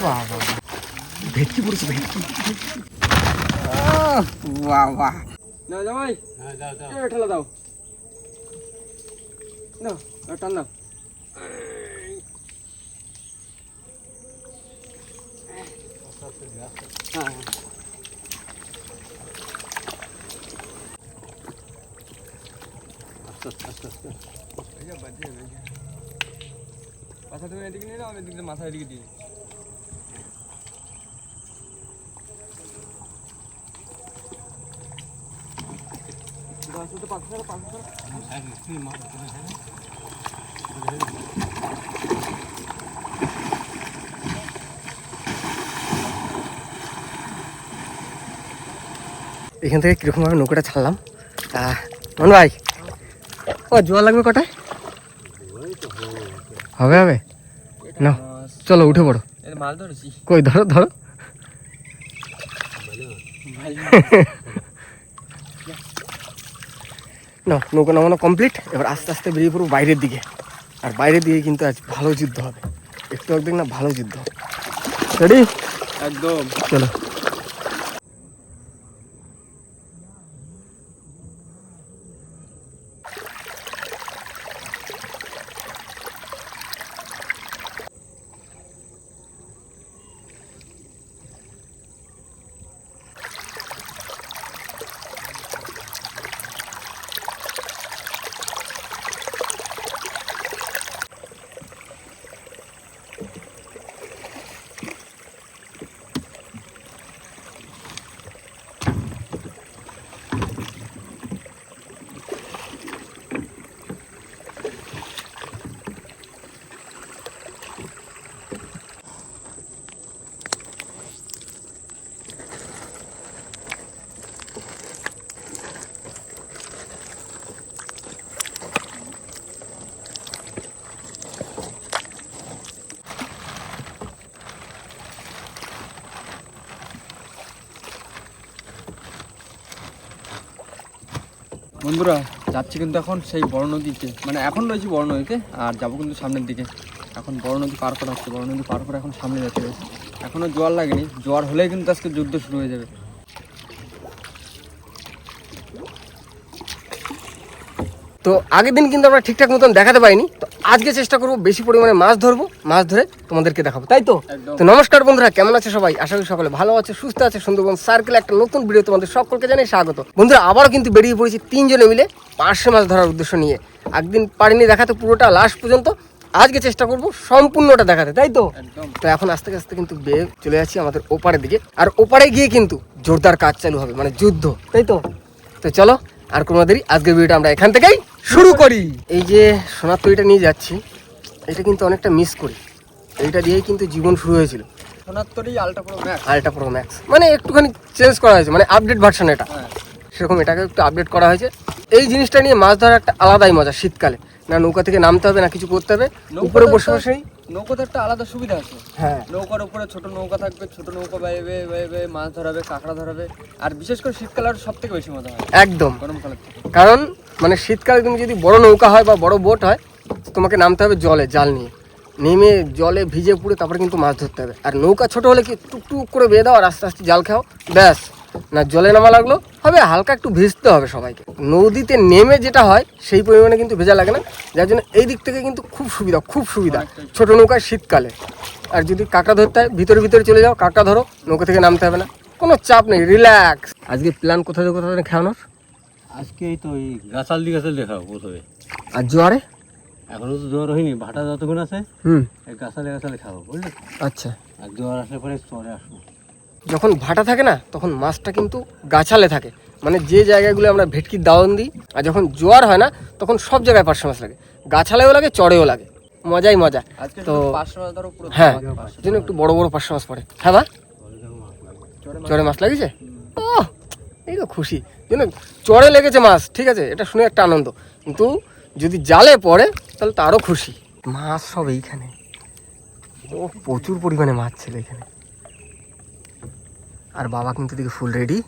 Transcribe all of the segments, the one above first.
বাবা ভেটকি পড়েছে ভেটকি বাবা না জামাই ঠেলা দাও না টান দাও হ্যাঁ। মাথা তুমি এদিকে নিয়ে নাও আমি এদিকে মাথা এদিকে দিই পাঁচশো তো পাঁচশো পাঁচশো এখান থেকে কীরকম ভাবে নৌকাটা ছাড়লাম? আহ, মন ভাই। ও জোয়ার লাগবে কটায়? হবে হবে। না চলো উঠে পড়ো। কই ধরো ধরো ভাই না নৌকা নামানো কমপ্লিট এবার আস্তে আস্তে বেরিয়ে পড়ব বাইরের দিকে। আর বাইরের দিকে কিন্তু আজ ভালো যুদ্ধ হবে। একটু একদিন না ভালো যুদ্ধ রেডি একদম। চলো। বন্ধুরা, যাচ্ছি কিন্তু এখন সেই বড় নদীতে। মানে এখন রয়েছি বড় নদীতে, আর যাব কিন্তু সামনের দিকে। এখন বড় নদী পার করা হচ্ছে, বড় নদী পার করে এখন সামনে যাচ্ছে এখনও জোয়ার লাগেনি, জোয়ার হলেই কিন্তু আজকে যুদ্ধ শুরু হয়ে যাবে। তো আগের দিন কিন্তু আমরা ঠিকঠাক মতন দেখাতে পাইনি আজকে চেষ্টা করব বেশি পরিমাণে মাছ ধরবো মাছ ধরে তোমাদেরকে দেখাবো তাই তো? তো নমস্কার বন্ধুরা কেমন আছে সবাই? আশা করি সকলে ভালো আছে সুস্থ আছে সুন্দরবন সার্কেল একটা নতুন ভিডিও তোমাদের সকলকে জানাই স্বাগত। বন্ধুরা আবারও কিন্তু বেরিয়ে পড়েছি তিনজনে মিলে পার্শে মাছ ধরার উদ্দেশ্য নিয়ে। একদিন পারিনি দেখাতে পুরোটা লাস্ট পর্যন্ত। আজকে চেষ্টা করব সম্পূর্ণটা দেখাতে তাই তো? তো এখন আস্তে আস্তে কিন্তু বেয়ে চলে যাচ্ছি আমাদের ওপারের দিকে। আর ওপারে গিয়ে কিন্তু জোরদার কাজ চালু হবে মানে যুদ্ধ তাই তো? তো চলো আর কোনো দেরি আজকের ভিডিওটা আমরা এখান থেকেই শুরু করি। এই যে সোনার তৈরিটা নিয়ে যাচ্ছি এটা কিন্তু অনেকটা মিস করি। এইটা দিয়েই কিন্তু জীবন শুরু হয়েছিল। সোনার তরি আলটা পুরো ম্যাক্স। Ultra pro max. মানে একটুখানি চেঞ্জ করা হয়েছে মানে আপডেট ভার্সন এটা। হ্যাঁ। সেরকম এটাকে একটু আপডেট করা হয়েছে। এই জিনিসটা নিয়ে মাছ ধরার একটা আলাদাই মজা শীতকালে। না নৌকা থেকে নামতে হবে না কিছু করতে হবে। উপরে বসে বসেই। নৌকাতে একটা আলাদা সুবিধা আছে। হ্যাঁ। নৌকার উপরে ছোট নৌকা থাকবে ছোট নৌকা বাইবে বাইবে মাছ ধরাবে কাঁকড়া ধরাবে। আর বিশেষ করে শীতকালে আর সব থেকে বেশি মজা হয়। একদম। গরমকালের থেকে। কারণ মানে শীতকালে তুমি যদি বড় নৌকা হয় বা বড় বোট হয়, তোমাকে নামতে হবে জলে, জাল নিয়ে। নেমে জলে ভিজে পুড়ে তারপরে কিন্তু মাছ ধরতে হবে। আর নৌকা ছোট হলে কি টুকটুক করে বেয়ে দাও আর আস্তে আস্তে জাল খাও? ব্যাস। না, জলে নামা লাগল। হবে, হালকা একটু ভিজতে হবে সবাইকে। নদীতে নেমে যেটা হয়, সেই পরিমাণে কিন্তু ভেজা লাগে না। যার জন্য এই দিক থেকে কিন্তু খুব সুবিধা খুব সুবিধা ছোট নৌকায় শীতকালে। আর যদি কাঁকড়া ধরতে হয়, ভিতরে ভিতরে চলে যাও, কাঁকড়া ধরো, নৌকা থেকে নামতে হবে না। কোনো চাপ নেই, রিল্যাক্স। আজকে প্ল্যান কোথায় কোথায় খাওয়ানোর আজকে এই তো এই গাছাল দিকে আছে দেখাবো প্রথমে। আর জোয়ারে? এখনও তো জোয়ার হয়নি ভাটা যতক্ষণ আছে হুম। এই গাছালে গাছালে খাব বুঝলি? আচ্ছা। আর জোয়ার আসলে পরে চরে আসব। যখন ভাটা থাকে না তখন মাছটা কিন্তু গাছালে থাকে। মানে যে জায়গাগুলো আমরা ভেটকির দাওয়ান দিই আর যখন জোয়ার হয় না তখন সব জায়গায় পার্শ্ব মাছ লাগে। গাছালেও লাগে চড়েও লাগে। মজাই মজা। তো হ্যাঁ জন্য একটু বড় বড় পার্শ্ব মাছ পড়ে। হ্যাঁ বা চড়ে মাছ- চড়ে মাছ লাগিয়েছে? ও এই তো খুশি। যেন চড়ে লেগেছে মাছ ঠিক আছে? এটা শুনে একটা আনন্দ। কিন্তু যদি জালে পড়ে তাহলে তো আরও খুশি। মাছ সব এইখানে। ও প্রচুর পরিমাণে মাছ ছিল এখানে। আর বাবা কিন্তু দিকে ফুল রেডি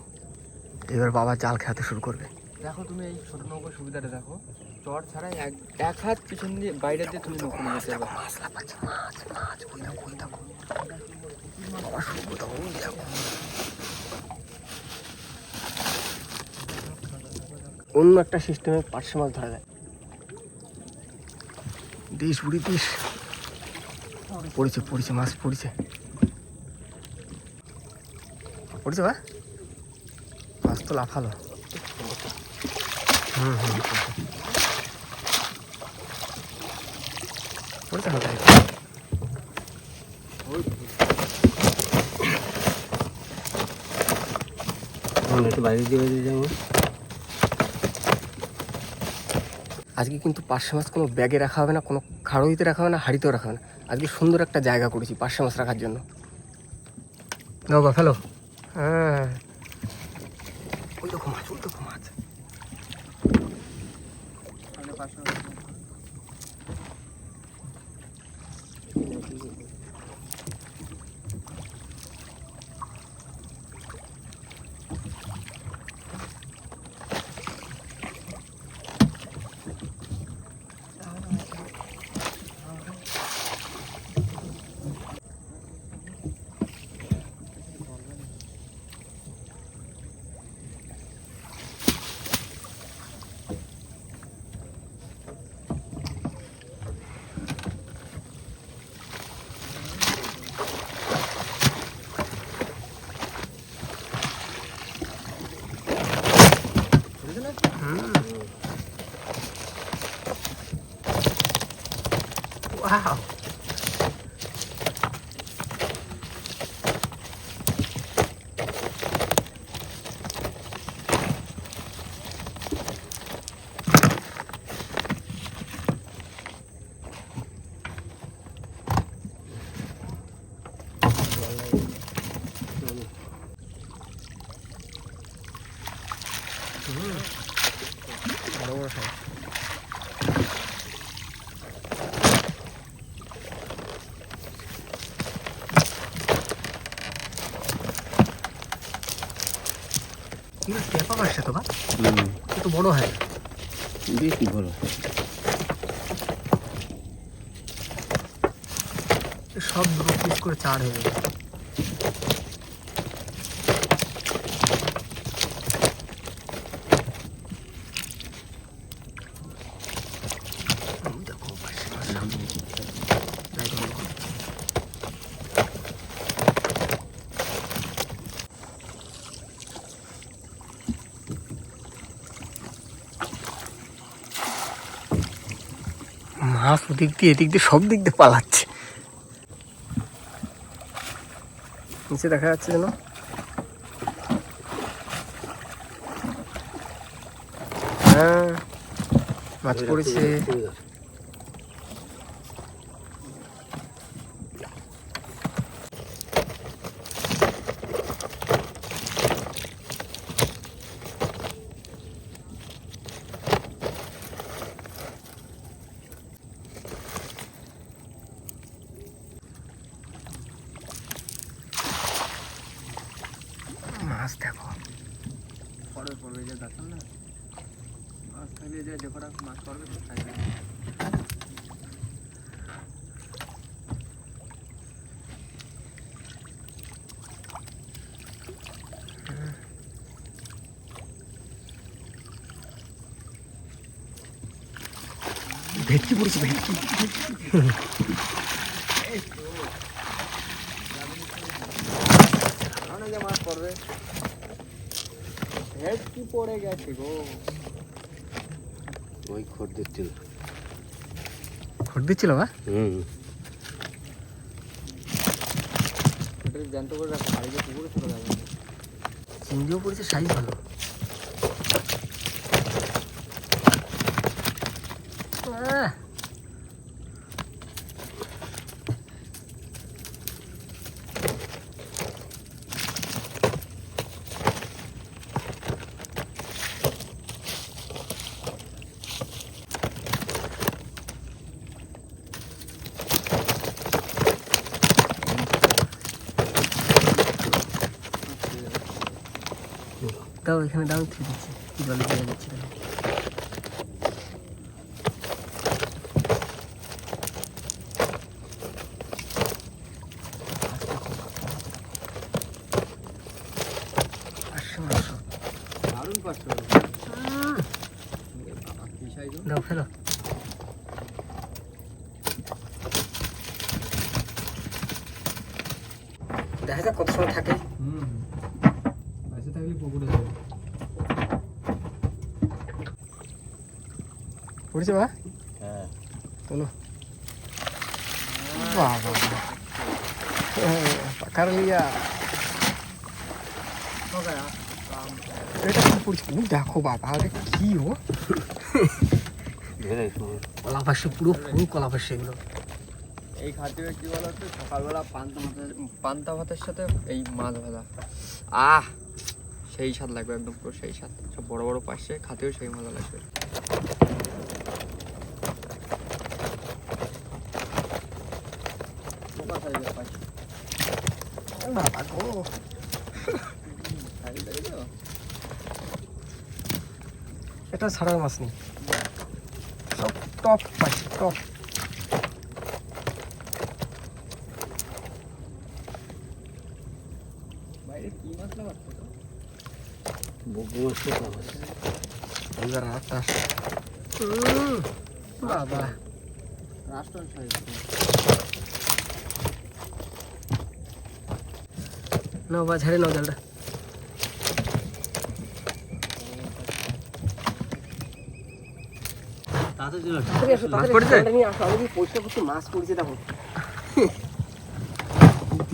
এবার বাবা জাল খেতে শুরু করবে। দেখো তুমি এই ছোট নৌকার সুবিধাটা দেখো। চর ছাড়াই এক এক হাত পিছন দিয়ে বাইরে দিয়ে তুমি নৌকা নিয়ে যেতে পারবে মাছ লাফাচ্ছে মাছ মাছ ওই দেখো ওই দেখো অন্য একটা সিস্টেমে পার্শে মাছ ধরা যায়। দিস বুড়ি দিস পড়েছে পড়েছে, মাছ পড়েছে। পড়েছে বা? মাছ তো লাফালো। হুম হুম বাইরে দিয়ে যাব আজকে কিন্তু পার্শে মাছ কোনো ব্যাগে রাখা হবে না, কোনো খাড়ইতে রাখা হবে না, হাড়িতেও রাখা হবে না। আজকে সুন্দর একটা জায়গা করেছি পার্শে মাছ রাখার জন্য। বা ফেলো। হ্যাঁ ওই দেখো মাছ ওই দেখো মাছ সামনে পাঁচশো ওয়াও বড় বড় সাইজ কিন্তু টেপা মাছটা তো বা একটু বড় হয়। বেশি বড় সব দুটো পিস করে চার হয়ে যাবে এই দেখো পাশে মাছ সামনে। লাইট বন্ধ করো। মাছ ওদিক দিয়ে এদিক দিয়ে সব দিক দিয়ে পালাচ্ছে। নিচে দেখা যাচ্ছে যেন। হ্যাঁ মাছ পড়েছে মাছ দেখো পরে পড়বে যে দেখেন না মাছ থাকলে যে দেখো না, মাছ পড়বে তো থাকবে ভেটকি পড়েছে ভেটকি। পড়ে গেছে গো। ওই খড় দিচ্ছিল। খড় দিচ্ছিল বা? হুম। জ্যান্ত করে রাখো বাড়িতে পুকুরে চলে যাবে। চিংড়িও পড়েছে সাইজ ভালো। আহ! দাও এখানে দাও ঠিক আছে জলে দিয়ে যাচ্ছে দেখো। পাঁচশো পাঁচশো দারুণ পাঁচশো উম, দেখা যাক কত সময় থাকে। হুম। বেঁচে থাকলে পুকুরে যাবে। পড়েছে বা হ্যাঁ। তোলো বাহ বাহ বাহ। পাকার লিয়া। এটা কি পড়ছে। ও দেখো বাবা আরে কি ধরে কলা পাশে পুরো ফুল কলা পাশে এগুলো। এই খাদ্যে কি বলো তো সকালবেলা পান্তা ভাতের পান্তা ভাতের সাথে এই মাছ ভাজা। আহ! সেই স্বাদ লাগবে একদম পুরো সেই স্বাদ। সব বড় বড় পাশে খাতেও সেই মজা লাগবে? এটা ছাড়ার মাছ নেই। সব টপ পাশে, টপ বাইরে কি মাছ লাগাচ্ছে তো? বগু মাছ তো কম আছে এবার একটা আসে উম, বাবা রাষ্ট্রন size। নাও বা ঝাড়ে নাও জালটা মাছ পড়েছে দেখো।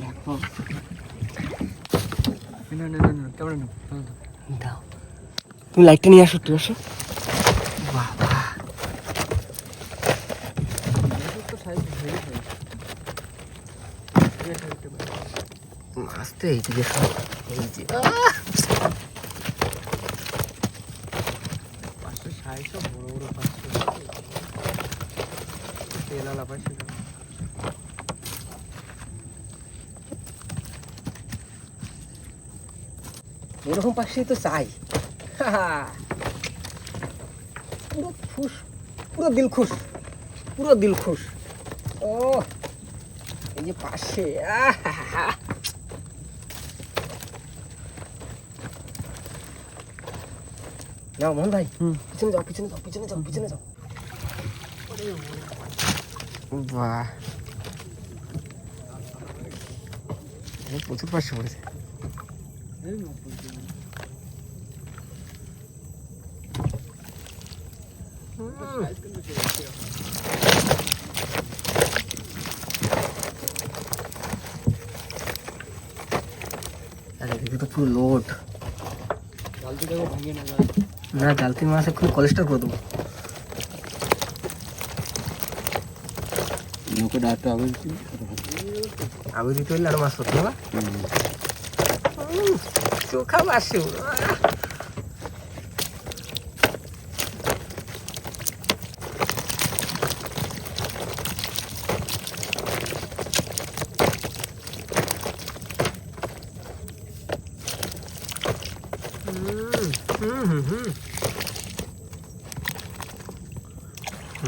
দেখো, না না না না ক্যামেরা নাও নাও, নাও। দাও। তুমি লাইটটা নিয়ে আসো একটু আসো বাবা মাছের তো size হেভি size। এই একটা একটা করে। মাছ তো এইদিকে এই এরকম পাশেই তো চাই। পুরো খুশ, পুরো দিল খুশ, পুরো দিল খুশ। ও এই যে পাশে। আহা যাও মোহন ভাই। পিছনে যাও পিছনে যাও পিছনে যাও পিছনে যাও বাহ প্রচুর পাশে পড়েছে আরে এদিকে তো পুরো লোড জলদি দেখো ভেঙে না যায় না জালতি মাছ এক্ষুনি কলেস্টার করে দেবো। আবির ডাকটা হবে। আগে দিতে হলে আরও মাছ করতে হবে। চোখা মাসে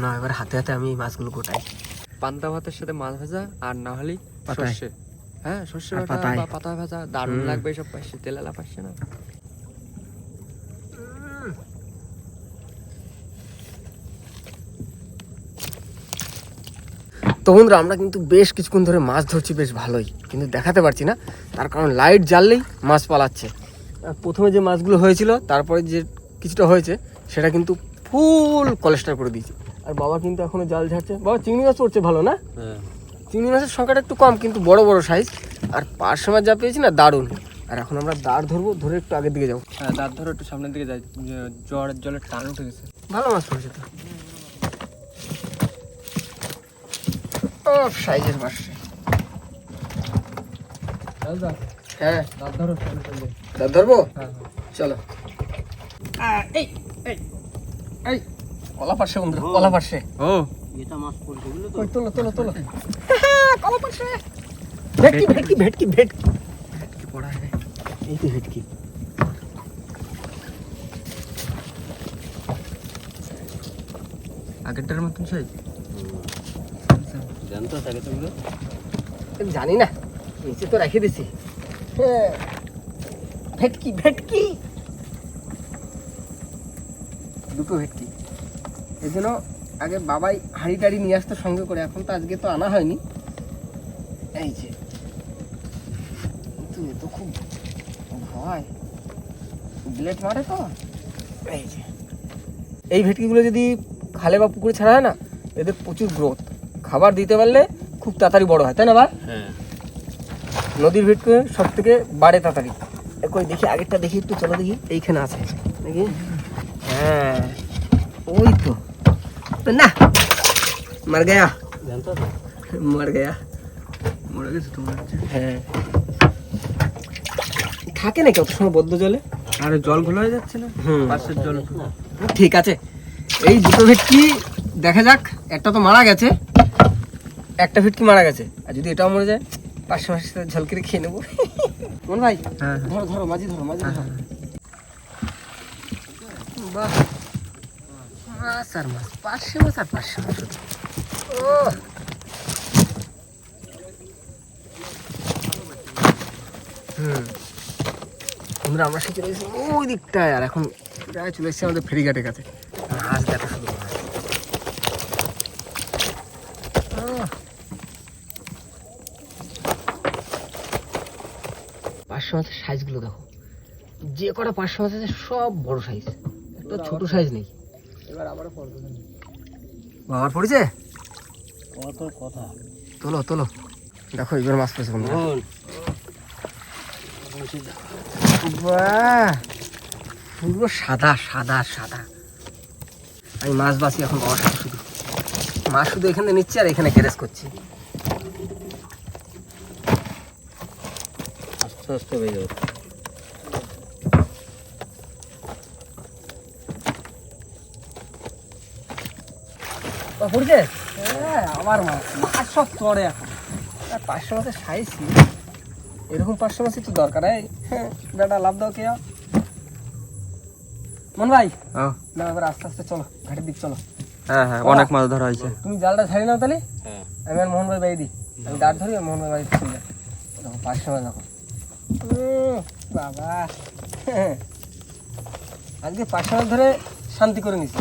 না এবার হাতে হাতে আমি মাছগুলো গোটাই। পান্তা ভাতের সাথে মাছ ভাজা আর না হলে। সর্ষে। হ্যাঁ সর্ষে বাটা বা পাতা ভাজা দারুণ লাগবে এসব পাশে তেলালা পাশে না। তো বন্ধুরা আমরা কিন্তু বেশ কিছুক্ষণ ধরে মাছ ধরছি বেশ ভালোই। কিন্তু দেখাতে পারছি না তার কারণ লাইট জ্বাললেই মাছ পালাচ্ছে। প্রথমে যে মাছগুলো হয়েছিল তারপরে যে কিছুটা হয়েছে সেটা কিন্তু ফুল কলেস্টার করে দিয়েছে। আর বাবা কিন্তু এখনও জাল ঝাড়ছে। বাবা চিংড়ি মাছ পড়ছে ভালো না? হ্যাঁ। চিংড়ি মাছের সংখ্যাটা একটু কম কিন্তু বড় বড় সাইজ আর পার্শে মাছ যা পেয়েছি না দারুণ। আর এখন আমরা দাঁড় ধরবো ধরে একটু আগের দিকে যাব। হ্যাঁ দাঁত ধরো একটু সামনের দিকে যাই। জ্বরের জলের টান উঠে গেছে। ভালো মাছ পড়েছে তো। ও সাইজের মাছ। হ্যাঁ। দাঁত ধরো। দাঁড় ধরবো? হ্যাঁ হ্যাঁ। চলো। এই এই এই। কলা পার্শ্বে বন্ধু কলা পার্শ্বে ও। এটা মাছ পড়ছে বুঝলো তো? তোলো তোলো তোলো। কলা পার্শ্বে ভেটকি ভেটকি। ভেটকি ভেটকি ভেটকি। পড়া है এই তো ভেটকি। আগেরটার মতন সেই জানতো থাকে তো ওগুলো জানি না নিচে তো রেখে দিছি। হ্যাঁ। ভেটকি ভেটকি। দুটো ভেটকি। এই জন্য আগে বাবাই হাঁড়ি টাড়ি নিয়ে আসতো সঙ্গে করে এখন তো আজকে তো আনা হয়নি। এই যে কিন্তু এ তো খুব ভয়। ব্লেড মারে তো। এই যে এই ভেটকিগুলো যদি খালে বা পুকুরে ছাড়া হয় না এদের প্রচুর গ্রোথ খাবার দিতে পারলে খুব তাড়াতাড়ি বড় হয় তাই না বা? হ্যাঁ। নদীর ভেটকি সব থেকে বাড়ে তাড়াতাড়ি। কই দেখি আগেরটা দেখি একটু চলো দেখি এইখানে আছে। দেখি। হ্যাঁ। না মার গয়া জানতো তো মার গেছে তোমার হ্যাঁ থাকে নাকি অত সময় বদ্ধ জলে আরে জল ঘোলা হয়ে যাচ্ছে না হুম পাশের জল ঠিক আছে এই দুটো ভেটকি দেখা যাক একটা তো মারা গেছে একটা ভেটকি মারা গেছে আর যদি এটাও মরে যায় পাঁচশো মাসে ঝল করে খেয়ে নেব মন ভাই হ্যাঁ ধরো ধরো মাঝি ধরো মাঝি ধরো। বাহ। মাছ আর মাছ পাঁচশো মাছ আর পাঁচশো মাছ ও হুম। আমরা আমরা চলে এসেছি ওই দিকটায়, আর এখন প্রায় চলে এসেছি আমাদের ফেরিঘাটের কাছে। মাছ দেখো শুধু মাছ। পাঁচশো মাছের সাইজগুলো দেখো। যে কটা পাঁচশো মাছ আছে সব বড় সাইজ একটা ছোট সাইজ নেই। এবার আবারও পড়বে। বাবার পড়েছে? কত কথা? তোলো তোলো। দেখো এবার মাছ পড়েছে বন্ধুরা। বোন বাহ! পুরো সাদা সাদা সাদা। আমি মাছ বাছি এখন বসা শুধু। মাছ শুধু এখানে নিচ্ছি আর এখানে গ্যারেজ করছি। আস্তে আস্তে হয়ে যাবে। পড়ছে হ্যাঁ আবার মাছ মাছ সব চড়ে এখন। পাঁচশো মাছের সাইজ এরকম পাঁচশো তো দরকার এই হ্যাঁ বেটা লাভ দাও কে মন ভাই? হ্যাঁ না এবার আস্তে আস্তে চলো ঘাটের দিক চলো। হ্যাঁ হ্যাঁ অনেক মাছ ধরা হয়েছে। তুমি জালটা ছাড়ি নাও তাহলে। হ্যাঁ। আমি আর মোহন ভাই বাই দিই। আমি দাঁড় ধরি আর মোহন ভাই বাড়ি চলে পাঁচশো মাছ দেখো বাবা। আজকে পাঁচশো মাছ ধরে শান্তি করে নিছি।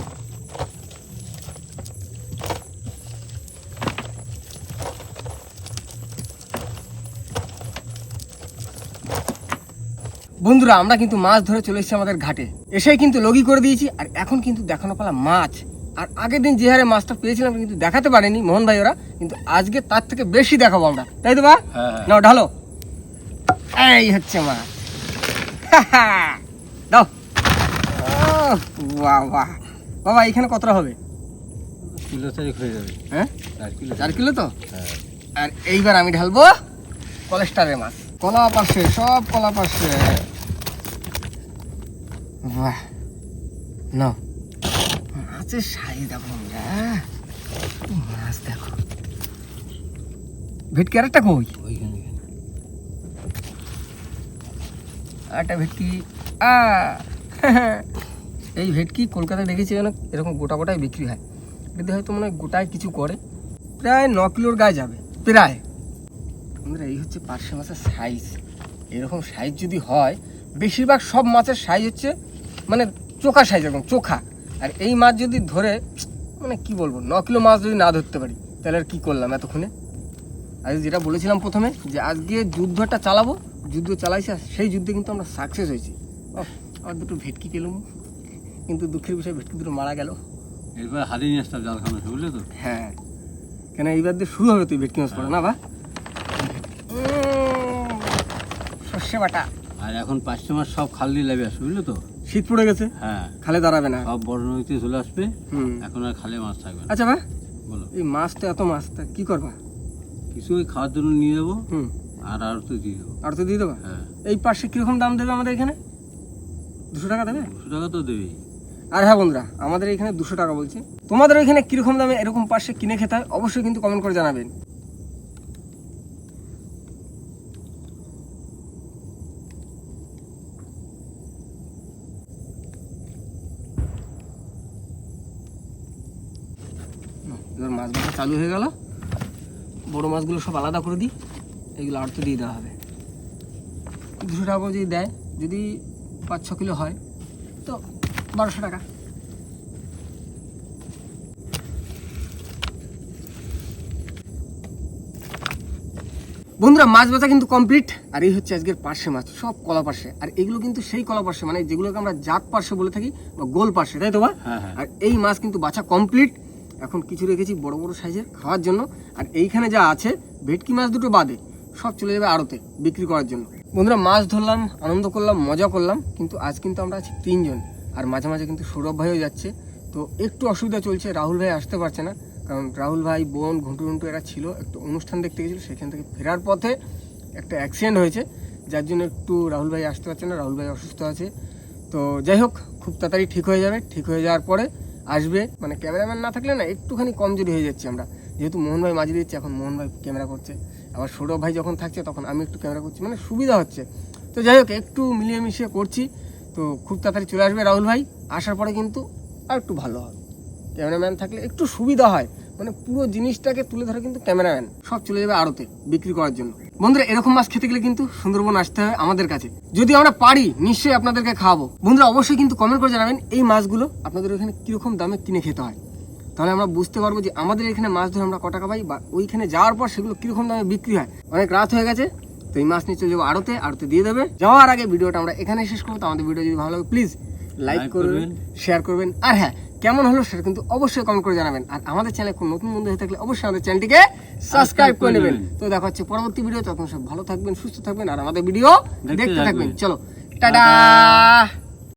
বন্ধুরা আমরা কিন্তু মাছ ধরে চলে এসেছি আমাদের ঘাটে। এসেই কিন্তু লগি করে দিয়েছি আর এখন কিন্তু দেখানো পালা মাছ। আর আগের দিন যে হারে মাছটা পেয়েছিলাম কিন্তু দেখাতে পারিনি মোহন ভাই ওরা কিন্তু আজকে তার থেকে বেশি দেখাবো আমরা। তাই তো বা? হ্যাঁ হ্যাঁ। ঢালো। এই হচ্ছে মাছ। দাও। বাহ বাহ। বাবা এখানে কতটা হবে? কিলো চারিক হয়ে যাবে। হ্যাঁ? চার কিলো। চার কিলো তো? হ্যাঁ। আর এইবার আমি ঢালবো কলেস্টারের মাছ। কলা পাশে সব কলা পাশে। বাহ। না। মাছের সাইজ দেখো আমরা মাছ দেখো। ভেটকি কই? আ। এই ভেটকি কলকাতায় দেখেছি যেন এরকম গোটা গোটায় বিক্রি হয়। যদি হয়তো মনে হয় গোটায় কিছু করে। প্রায় ন কিলোর গায়ে যাবে। প্রায়। বন্ধুরা এই হচ্ছে পার্শে মাছের সাইজ এরকম সাইজ যদি হয় বেশিরভাগ সব মাছের সাইজ হচ্ছে মানে চোখা সাইজ এরকম চোখা। আর এই মাছ যদি ধরে মানে কি বলব ন কিলো মাছ যদি না ধরতে পারি তাহলে আর কি করলাম এতক্ষণে? আজ যেটা বলেছিলাম প্রথমে যে আজকে যুদ্ধটা চালাবো যুদ্ধ চালাইছি সেই যুদ্ধে কিন্তু আমরা সাকসেস হয়েছি। আর দুটো ভেটকি পেলাম কিন্তু দুঃখের বিষয় ভেটকি দুটো মারা গেল। এবার হাতে নিয়ে আসতাম জাল খানো বুঝলে তো? হ্যাঁ। কেন এইবার দিয়ে শুরু হবে তুই ভেটকি মাছ পড়া না বা? সর্ষে বাটা। আর এখন পাঁচটা মাস সব খাল দিয়ে আসবে বুঝলে তো? শীত পড়ে গেছে? হ্যাঁ। খালে দাঁড়াবে না। সব বড় নদীতে চলে আসবে। এখন আর খালে মাছ থাকবে আচ্ছা ভাই বলো। এই মাছ তো এত মাছ তা কি করবা? কিছু ওই খাওয়ার জন্য নিয়ে যাব। আর আর তো দিয়ে দেবো। আর তো দিয়ে দেবা? হ্যাঁ। এই পাশে কীরকম দাম দেবে আমাদের এখানে? দুশো টাকা দেবে? দুশো টাকা তো দেবেই। আর হ্যাঁ বন্ধুরা আমাদের এখানে দুশো টাকা বলছে। তোমাদের এখানে কীরকম দামে এরকম পাশে কিনে খেতে হয়? অবশ্যই কিন্তু কমেন্ট করে জানাবেন। এবার মাছ বাসা চালু হয়ে গেল। বড় মাছগুলো সব আলাদা করে দিই। এগুলো আর তো দিয়ে দেওয়া হবে। দুশো টাকা যদি দেয় যদি পাঁচ ছ কিলো হয় তো বারোশো টাকা। বন্ধুরা মাছ বাছা কিন্তু কমপ্লিট আর এই হচ্ছে আজকের পার্শে মাছ সব কলা পার্শে আর এগুলো কিন্তু সেই কলা পার্শে মানে যেগুলোকে আমরা জাত পার্শে বলে থাকি বা গোল পার্শে তাই তো হ্যাঁ, হ্যাঁ। আর এই মাছ কিন্তু বাছা কমপ্লিট এখন কিছু রেখেছি বড় বড় সাইজের খাওয়ার জন্য। আর এইখানে যা আছে, ভেটকি মাছ দুটো বাদে, সব চলে যাবে আড়তে বিক্রি করার জন্য। বন্ধুরা, মাছ ধরলাম, আনন্দ করলাম, মজা করলাম, কিন্তু আজ কিন্তু আমরা আছি তিনজন। আর মাঝে মাঝে কিন্তু সৌরভ ভাইও যাচ্ছে। তো একটু অসুবিধা চলছে, রাহুল ভাই আসতে পারছে না। কারণ রাহুল ভাই, বোন, ঘুন্টু ঘুন্টু এরা ছিল, একটু অনুষ্ঠান দেখতে গেছিল, সেখান থেকে ফেরার পথে একটা অ্যাক্সিডেন্ট হয়েছে। যার জন্য একটু রাহুল ভাই আসতে পারছে না, রাহুল ভাই অসুস্থ আছে। তো যাই হোক, খুব তাড়াতাড়ি ঠিক হয়ে যাবে। ঠিক হয়ে যাওয়ার পরে আসবে মানে ক্যামেরাম্যান না থাকলে না একটুখানি কমজোরি হয়ে যাচ্ছি আমরা। যেহেতু মোহন ভাই মাঝে দিচ্ছে এখন মোহন ভাই ক্যামেরা করছে। আবার সৌরভ ভাই যখন থাকছে, তখন আমি একটু ক্যামেরা করছি মানে সুবিধা হচ্ছে। তো যাই হোক, একটু মিলিয়ে করছি। তো খুব তাড়াতাড়ি চলে আসবে রাহুল ভাই। আসার পরে কিন্তু আর একটু ভালো হবে। ক্যামেরাম্যান থাকলে একটু সুবিধা হয়। মানে পুরো জিনিসটাকে তুলে ধরে কিন্তু ক্যামেরাম্যান। সব চলে যাবে আড়তে বিক্রি করার জন্য। বন্ধুরা এরকম মাছ খেতে গেলে কিন্তু সুন্দরবন আসতে হবে আমাদের কাছে। যদি আমরা পারি নিশ্চয়ই আপনাদেরকে খাওয়াবো। বন্ধুরা অবশ্যই কিন্তু কমেন্ট করে জানাবেন এই মাছগুলো আপনাদের ওখানে কীরকম দামে কিনে খেতে হয়। তাহলে আমরা বুঝতে পারব যে আমাদের এখানে মাছ ধরে আমরা ক টাকা পাই বা ওইখানে যাওয়ার পর সেগুলো কীরকম দামে বিক্রি হয়। অনেক রাত হয়ে গেছে তো এই মাছ নিয়ে চলে যাব আড়তে। আড়তে দিয়ে দেবে। যাওয়ার আগে ভিডিওটা আমরা এখানে শেষ করব। তো আমাদের ভিডিও যদি ভালো লাগে প্লিজ লাইক করবেন করবেন। শেয়ার করবেন। আর হ্যাঁ কেমন হলো সেটা কিন্তু অবশ্যই কমেন্ট করে জানাবেন। আর আমাদের চ্যানেলে কোনো নতুন বন্ধু হয়ে থাকলে অবশ্যই আমাদের চ্যানেলটিকে সাবস্ক্রাইব করে নেবেন। তো দেখা হচ্ছে পরবর্তী ভিডিও তখন সব ভালো থাকবেন সুস্থ থাকবেন আর আমাদের ভিডিও দেখতে থাকবেন। চলো টাটা।